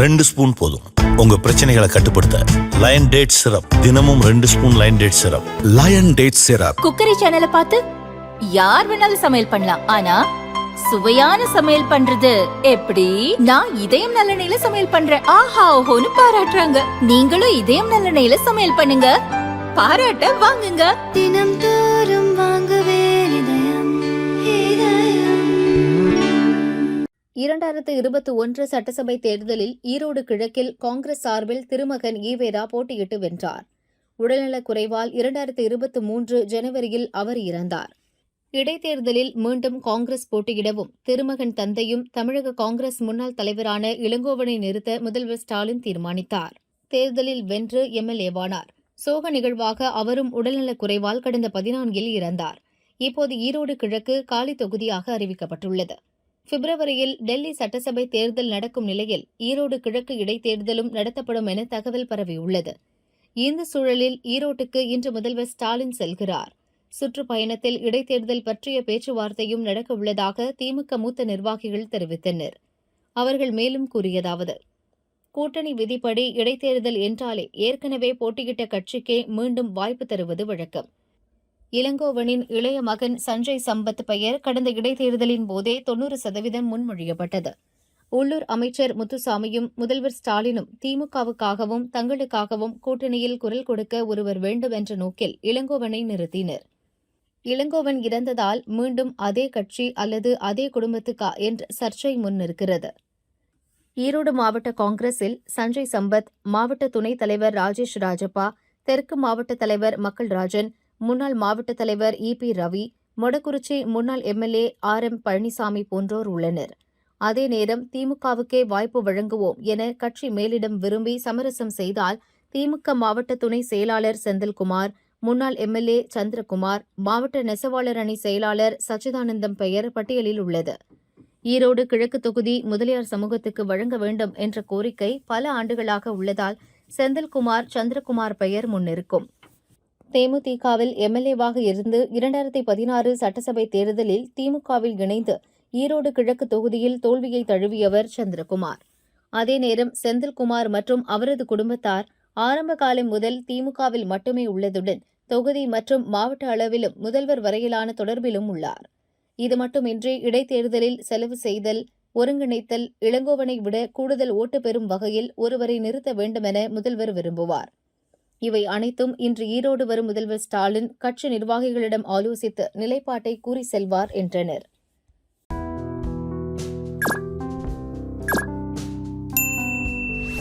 ரெண்டு ஸ்பூன் போதும். உங்க பிரச்சனைகளை கட்டுப்படுத்த லயன் டேட் சிரப் தினமும் ரெண்டு spoon lion date syrup lion date syrup cookery சேனலை பார்த்து யார் வேணாலும் சமையல் பண்ணலாம். ஆனா சுவையான சமையல் பண்றது எப்படி? நான் இதயம் நல்லெண்ணெயில சமையல் பண்றேன். ஆஹா ஓஹோன்னு பாராட்டுறாங்க. நீங்களும் இதயம் நல்லெண்ணெயில சமையல் பண்ணுங்க. பாராட்ட வாங்குங்க. தினம் தோறும் இரண்டாயிரத்து இருபத்தி ஒன்று சட்டசபை தேர்தலில் ஈரோடு கிழக்கில் காங்கிரஸ் சார்பில் திருமகன் ஈவேரா போட்டியிட்டு வென்றார். உடல்நலக் குறைவால் இரண்டாயிரத்து இருபத்தி மூன்று ஜனவரியில் அவர் இறந்தார். இடைத்தேர்தலில் மீண்டும் காங்கிரஸ் போட்டியிடவும் திருமகன் தந்தையும் தமிழக காங்கிரஸ் முன்னாள் தலைவரான இளங்கோவனை நிறுத்த முதல்வர் ஸ்டாலின் தீர்மானித்தார். தேர்தலில் வென்று எம்எல்ஏவானார். சோக நிகழ்வாக அவரும் உடல்நலக் குறைவால் கடந்த பதினான்கில் இறந்தார். இப்போது ஈரோடு கிழக்கு காலி தொகுதியாக அறிவிக்கப்பட்டுள்ளது. பிப்ரவரியில் டெல்லி சட்டசபை தேர்தல் நடக்கும் நிலையில் ஈரோடு கிழக்கு இடைத்தேர்தலும் நடத்தப்படும் என தகவல் பரவியுள்ளது. இந்த சூழலில் ஈரோட்டுக்கு இன்று முதல்வர் ஸ்டாலின் செல்கிறார். சுற்றுப்பயணத்தில் இடைத்தேர்தல் பற்றிய பேச்சுவார்த்தையும் நடக்க உள்ளதாக திமுக மூத்த நிர்வாகிகள் தெரிவித்தனர். அவர்கள் மேலும் கூறியதாவது கூட்டணி விதிப்படி இடைத்தேர்தல் என்றாலே ஏற்கனவே போட்டியிட்ட கட்சிக்கே மீண்டும் வாய்ப்பு தருவது வழக்கம். இளங்கோவனின் இளைய மகன் சஞ்சய் சம்பத் பெயர் கடந்த இடைத்தேர்தலின் போதே தொன்னூறு சதவீதம் முன்மொழியப்பட்டது. உள்ளூர் அமைச்சர் முத்துசாமியும் முதல்வர் ஸ்டாலினும் திமுகவுக்காகவும் தங்களுக்காகவும் கூட்டணியில் குரல் கொடுக்க ஒருவர் வேண்டும் என்ற நோக்கில் இளங்கோவனை நிறுத்தினர். இளங்கோவன் இறந்ததால் மீண்டும் அதே கட்சி அல்லது அதே குடும்பத்துக்கா என்ற சர்ச்சை முன்னிருக்கிறது ஈரோடு மாவட்ட காங்கிரஸில் சஞ்சய் சம்பத் மாவட்ட துணைத் தலைவர் ராஜேஷ் ராஜப்பா தெற்கு மாவட்ட தலைவர் மக்கள் ராஜன் முன்னாள் மாவட்ட தலைவர் இ பி ரவி மொடக்குறிச்சி முன்னாள் எம்எல்ஏ ஆர் எம் பழனிசாமி போன்றோர் உள்ளனர். அதே நேரம் திமுகவுக்கே வாய்ப்பு வழங்குவோம் என கட்சி மேலிடம் விரும்பி சமரசம் செய்தால் திமுக மாவட்ட துணை செயலாளர் செந்தில்குமார் முன்னாள் எம்எல்ஏ சந்திரகுமார் மாவட்ட நெசவாளர் அணி செயலாளர் சச்சிதானந்தம் பெயர் பட்டியலில் உள்ளது. ஈரோடு கிழக்கு தொகுதி முதலியார் சமூகத்துக்கு வழங்க வேண்டும் என்ற கோரிக்கை பல ஆண்டுகளாக உள்ளதால் செந்தில்குமார் சந்திரகுமார் பெயர் முன்னிருக்கும். தேமுதிகவில் எம்எல்ஏவாக இருந்து இரண்டாயிரத்தி பதினாறு சட்டசபை தேர்தலில் திமுகவில் இணைந்து ஈரோடு கிழக்கு தொகுதியில் தோல்வியை தழுவியவர் சந்திரகுமார். அதே நேரம் செந்தில்குமார் மற்றும் அவரது குடும்பத்தார் ஆரம்ப காலம் முதல் திமுகவில் மட்டுமே உள்ளதுடன் தொகுதி மற்றும் மாவட்ட அளவிலும் முதல்வர் வரையிலான தொடர்பிலும் உள்ளார். இது மட்டுமின்றி இடைத்தேர்தலில் செலவு செய்தல் ஒருங்கிணைத்தல் இளங்கோவனை விட கூடுதல் ஓட்டு பெறும் வகையில் ஒருவரை நிறுத்த வேண்டுமென முதல்வர் விரும்புவார். இவை அனைத்தும் இன்று ஈரோடு வரும் முதல்வர் ஸ்டாலின் கட்சி நிர்வாகிகளிடம் ஆலோசித்து நிலைப்பாட்டை கூறி செல்வார் என்றனர்.